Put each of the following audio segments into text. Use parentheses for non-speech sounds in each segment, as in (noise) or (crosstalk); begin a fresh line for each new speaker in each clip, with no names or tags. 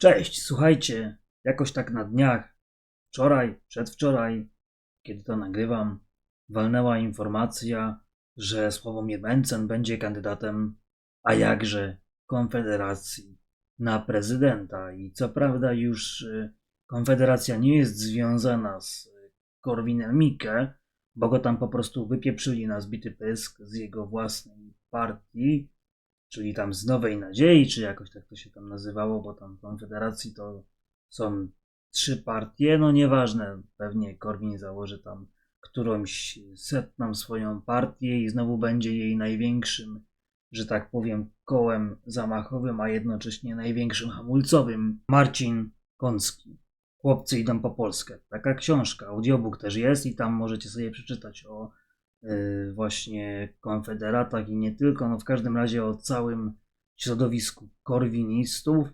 Cześć, słuchajcie, jakoś tak na dniach, wczoraj, przedwczoraj, kiedy to nagrywam, walnęła informacja, że Sławomir Mencen będzie kandydatem, a jakże, Konfederacji na prezydenta. I co prawda już y, Konfederacja nie jest związana z Korwinem Mikke, bo go tam po prostu wypieprzyli na zbity pysk z jego własnej partii, czyli tam z Nowej Nadziei, czy jakoś tak to się tam nazywało, bo tam w Konfederacji to są trzy partie, no nieważne, pewnie Korwin założy tam którąś setną swoją partię i znowu będzie jej największym, że tak powiem, kołem zamachowym, a jednocześnie największym hamulcowym. Marcin Kącki. Chłopcy idą po Polskę. Taka książka, audiobook też jest i tam możecie sobie przeczytać o właśnie konfederatach i nie tylko, no w każdym razie o całym środowisku korwinistów.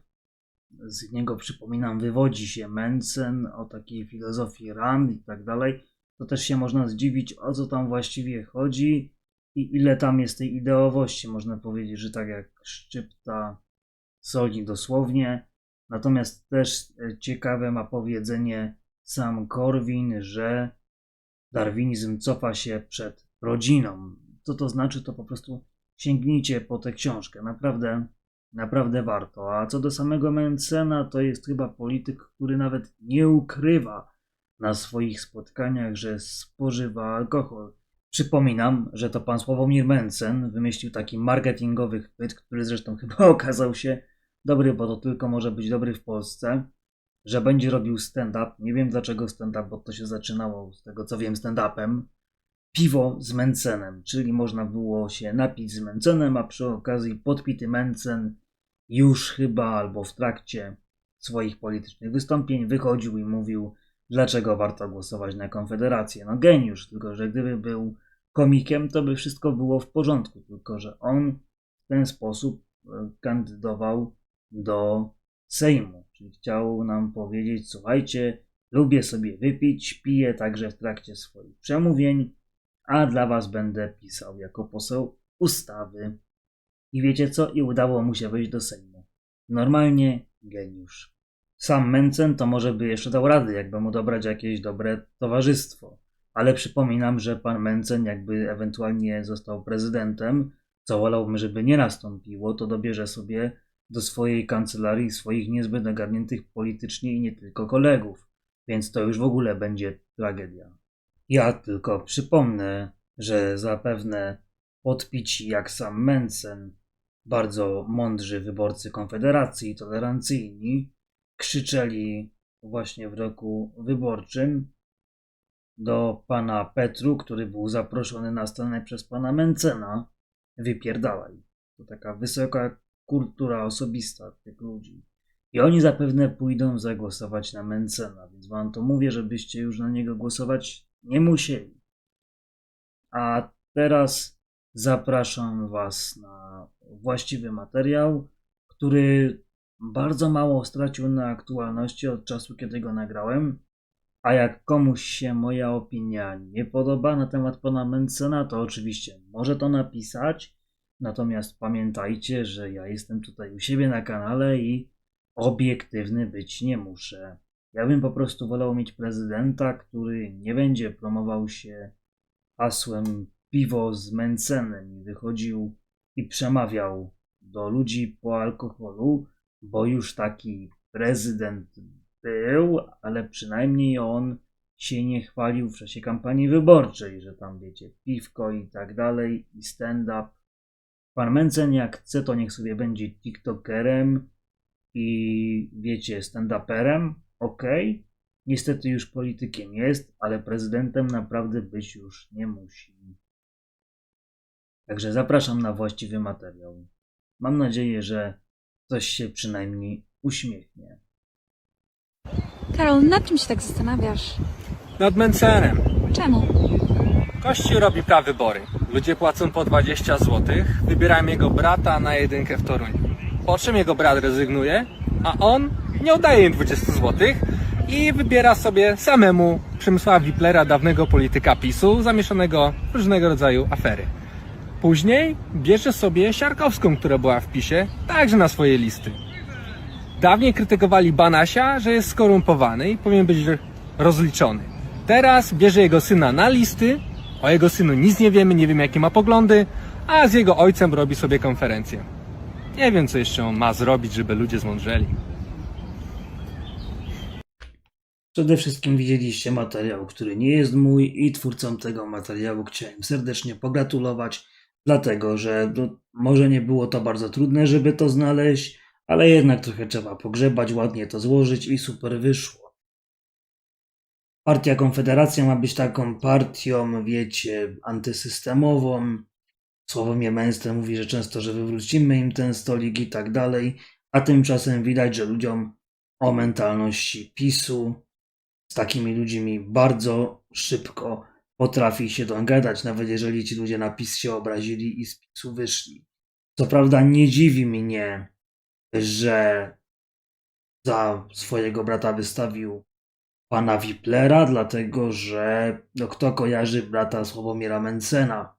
Z niego przypominam, wywodzi się Mencen, o takiej filozofii Rand i tak dalej. To też się można zdziwić, o co tam właściwie chodzi i ile tam jest tej ideowości. Można powiedzieć, że tak jak szczypta soli dosłownie. Natomiast też e, ciekawe ma powiedzenie sam Korwin, że darwinizm cofa się przed rodziną. Co to znaczy, to po prostu sięgnijcie po tę książkę. Naprawdę, naprawdę warto. A co do samego Mencena, to jest chyba polityk, który nawet nie ukrywa na swoich spotkaniach, że spożywa alkohol. Przypominam, że to pan Sławomir Mencen wymyślił taki marketingowy chwyt, który zresztą chyba (laughs) okazał się dobry, bo to tylko może być dobry w Polsce, że będzie robił stand-up. Nie wiem dlaczego stand-up, bo to się zaczynało z tego co wiem stand-upem. Piwo z Mencenem, czyli można było się napić z Mencenem, a przy okazji podpity Mencen już chyba albo w trakcie swoich politycznych wystąpień wychodził i mówił, dlaczego warto głosować na Konfederację. No geniusz, tylko że gdyby był komikiem, to by wszystko było w porządku, tylko że on w ten sposób e, kandydował do Sejmu, czyli chciał nam powiedzieć, słuchajcie, lubię sobie wypić, piję także w trakcie swoich przemówień, a dla was będę pisał jako poseł ustawy. I wiecie co? I udało mu się wejść do Sejmu. Normalnie geniusz. Sam Mencen to może by jeszcze dał rady, jakby mu dobrać jakieś dobre towarzystwo. Ale przypominam, że pan Mencen, jakby ewentualnie został prezydentem, co wolałbym, żeby nie nastąpiło, to dobierze sobie do swojej kancelarii swoich niezbyt ogarniętych politycznie i nie tylko kolegów. Więc to już w ogóle będzie tragedia. Ja tylko przypomnę, że zapewne podpici jak sam Mencen, bardzo mądrzy wyborcy Konfederacji, tolerancyjni, krzyczeli właśnie w roku wyborczym do pana Petru, który był zaproszony na scenę przez pana Mencena, wypierdalaj. To taka wysoka kultura osobista tych ludzi. I oni zapewne pójdą zagłosować na Mencena, więc wam to mówię, żebyście już na niego głosować nie musieli. A teraz zapraszam was na właściwy materiał, który bardzo mało stracił na aktualności od czasu, kiedy go nagrałem. A jak komuś się moja opinia nie podoba na temat pana Mencena, to oczywiście może to napisać. Natomiast pamiętajcie, że ja jestem tutaj u siebie na kanale i obiektywny być nie muszę. Ja bym po prostu wolał mieć prezydenta, który nie będzie promował się hasłem piwo z Mencenem i wychodził i przemawiał do ludzi po alkoholu, bo już taki prezydent był, ale przynajmniej on się nie chwalił w czasie kampanii wyborczej, że tam wiecie, piwko i tak dalej, i stand-up. Pan Mencen jak chce, to niech sobie będzie tiktokerem i wiecie, stand-uperem, ok. Niestety już politykiem jest, ale prezydentem naprawdę być już nie musi. Także zapraszam na właściwy materiał. Mam nadzieję, że ktoś się przynajmniej uśmiechnie.
Karol, nad czym się tak zastanawiasz?
Nad Mencenem.
Czemu?
Kościół robi prawybory. Ludzie płacą po 20 zł, wybierają jego brata na jedynkę w Toruniu. Po czym jego brat rezygnuje, a on nie oddaje im 20 zł i wybiera sobie samemu Przemysława Wiplera, dawnego polityka PiSu, zamieszanego w różnego rodzaju afery. Później bierze sobie Siarkowską, która była w PiSie, także na swoje listy. Dawniej krytykowali Banasia, że jest skorumpowany i powinien być rozliczony. Teraz bierze jego syna na listy, o jego synu nic nie wiemy, nie wiemy jakie ma poglądy, a z jego ojcem robi sobie konferencję. Nie wiem, co jeszcze on ma zrobić, żeby ludzie zmądrzeli.
Przede wszystkim widzieliście materiał, który nie jest mój i twórcom tego materiału chciałem serdecznie pogratulować, dlatego że no, może nie było to bardzo trudne, żeby to znaleźć, ale jednak trochę trzeba pogrzebać, ładnie to złożyć i super wyszło. Partia Konfederacja ma być taką partią, wiecie, antysystemową. Sławomir Mencen mówi, że często, że wywrócimy im ten stolik i tak dalej, a tymczasem widać, że ludziom o mentalności PiSu z takimi ludźmi bardzo szybko potrafi się dogadać, nawet jeżeli ci ludzie na PiS się obrazili i z PiSu wyszli. Co prawda nie dziwi mnie, że za swojego brata wystawił pana Wiplera, dlatego że no, kto kojarzy brata Sławomira Mencena?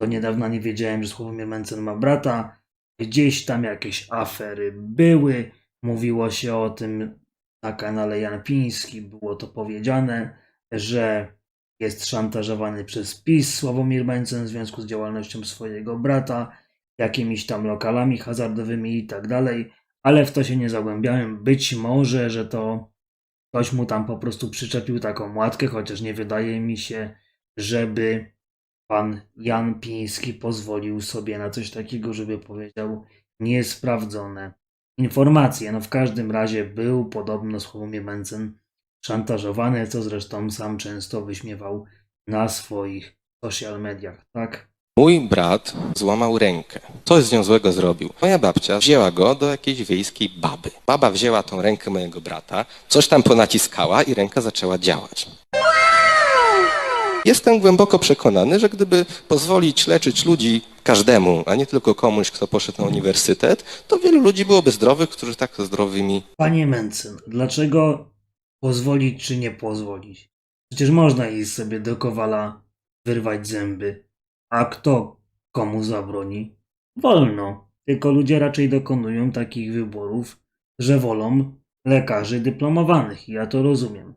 Do niedawna nie wiedziałem, że Sławomir Mencen ma brata. Gdzieś tam jakieś afery były. Mówiło się o tym na kanale Jan Piński. Było to powiedziane, że jest szantażowany przez PiS Sławomir Mencen w związku z działalnością swojego brata, jakimiś tam lokalami hazardowymi i tak dalej. Ale w to się nie zagłębiałem. Być może, że to ktoś mu tam po prostu przyczepił taką łatkę, chociaż nie wydaje mi się, żeby pan Jan Piński pozwolił sobie na coś takiego, żeby powiedział niesprawdzone informacje. No w każdym razie był podobno Sławomir Mencen szantażowany, co zresztą sam często wyśmiewał na swoich social mediach, tak?
Mój brat złamał rękę. Coś z nią złego zrobił. Moja babcia wzięła go do jakiejś wiejskiej baby. Baba wzięła tą rękę mojego brata, coś tam ponaciskała i ręka zaczęła działać. Jestem głęboko przekonany, że gdyby pozwolić leczyć ludzi każdemu, a nie tylko komuś, kto poszedł na uniwersytet, to wielu ludzi byłoby zdrowych, którzy tak zdrowymi
Panie Mencen, dlaczego pozwolić czy nie pozwolić? Przecież można jej sobie do kowala wyrwać zęby. A kto komu zabroni? Wolno. Tylko ludzie raczej dokonują takich wyborów, że wolą lekarzy dyplomowanych. Ja to rozumiem.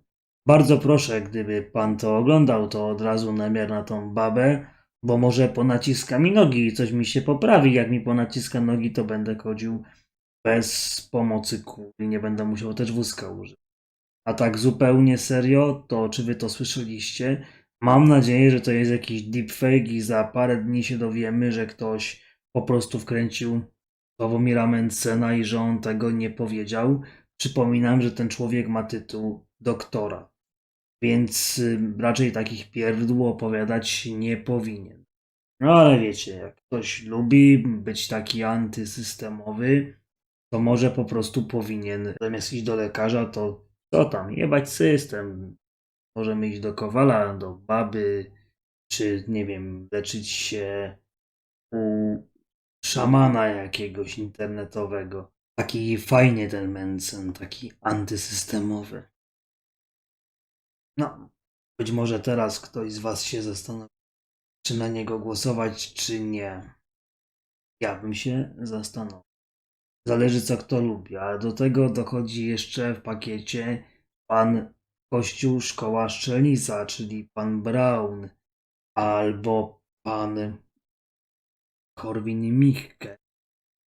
Bardzo proszę, gdyby pan to oglądał, to od razu namiar na tą babę, bo może ponaciska mi nogi i coś mi się poprawi. Jak mi ponaciska nogi, to będę chodził bez pomocy kół i nie będę musiał też wózka użyć. A tak zupełnie serio, to czy wy to słyszeliście? Mam nadzieję, że to jest jakiś deepfake i za parę dni się dowiemy, że ktoś po prostu wkręcił Sławomira Mencena i że on tego nie powiedział. Przypominam, że ten człowiek ma tytuł doktora, więc raczej takich pierdół opowiadać nie powinien. No ale wiecie, jak ktoś lubi być taki antysystemowy, to może po prostu powinien zamiast iść do lekarza, to co tam, jebać system. Możemy iść do kowala, do baby, czy nie wiem, leczyć się u szamana jakiegoś internetowego. Taki fajnie ten Mencen, taki antysystemowy. No, być może teraz ktoś z Was się zastanowi, czy na niego głosować, czy nie. Ja bym się zastanowił. Zależy co kto lubi, a do tego dochodzi jeszcze w pakiecie pan Kościół Szkoła Szczelnica, czyli pan Brown, albo pan Korwin-Mikke,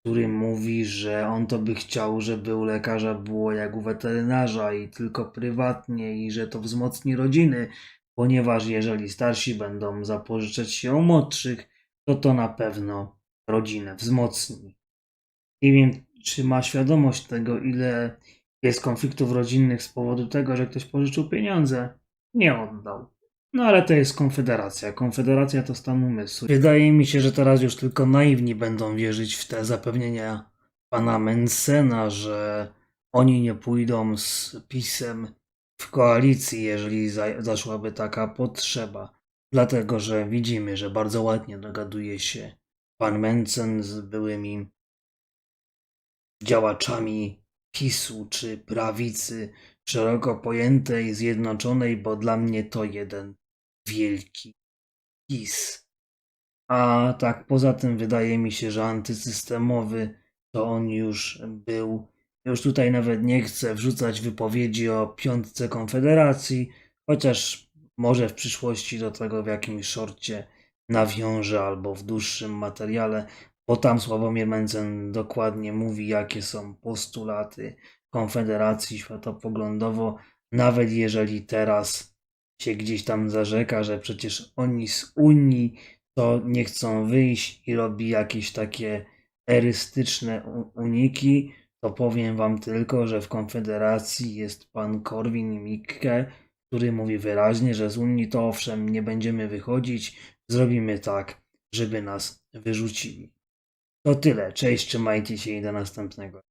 który mówi, że on to by chciał, żeby u lekarza było jak u weterynarza i tylko prywatnie i że to wzmocni rodziny, ponieważ jeżeli starsi będą zapożyczać się u młodszych, to to na pewno rodzinę wzmocni. Nie wiem, czy ma świadomość tego, ile jest konfliktów rodzinnych z powodu tego, że ktoś pożyczył pieniądze, nie oddał. No ale to jest Konfederacja. Konfederacja to stan umysłu. Wydaje mi się, że teraz już tylko naiwni będą wierzyć w te zapewnienia pana Mencena, że oni nie pójdą z PiSem w koalicji, jeżeli za- zaszłaby taka potrzeba. Dlatego, że widzimy, że bardzo ładnie dogaduje się pan Mencen z byłymi działaczami PiSu czy prawicy szeroko pojętej, zjednoczonej, bo dla mnie to jeden wielki PiS. A tak poza tym wydaje mi się, że antysystemowy to on już był Już tutaj nawet nie chcę wrzucać wypowiedzi o piątce Konfederacji, chociaż może w przyszłości do tego w jakimś szorcie nawiążę albo w dłuższym materiale, bo tam Sławomir Mencen dokładnie mówi, jakie są postulaty Konfederacji światopoglądowo, nawet jeżeli teraz się gdzieś tam zarzeka, że przecież oni z Unii to nie chcą wyjść i robi jakieś takie erystyczne uniki, to powiem wam tylko, że w Konfederacji jest pan Korwin Mikke, który mówi wyraźnie, że z Unii to owszem nie będziemy wychodzić, zrobimy tak, żeby nas wyrzucili. To tyle, cześć, trzymajcie się i do następnego.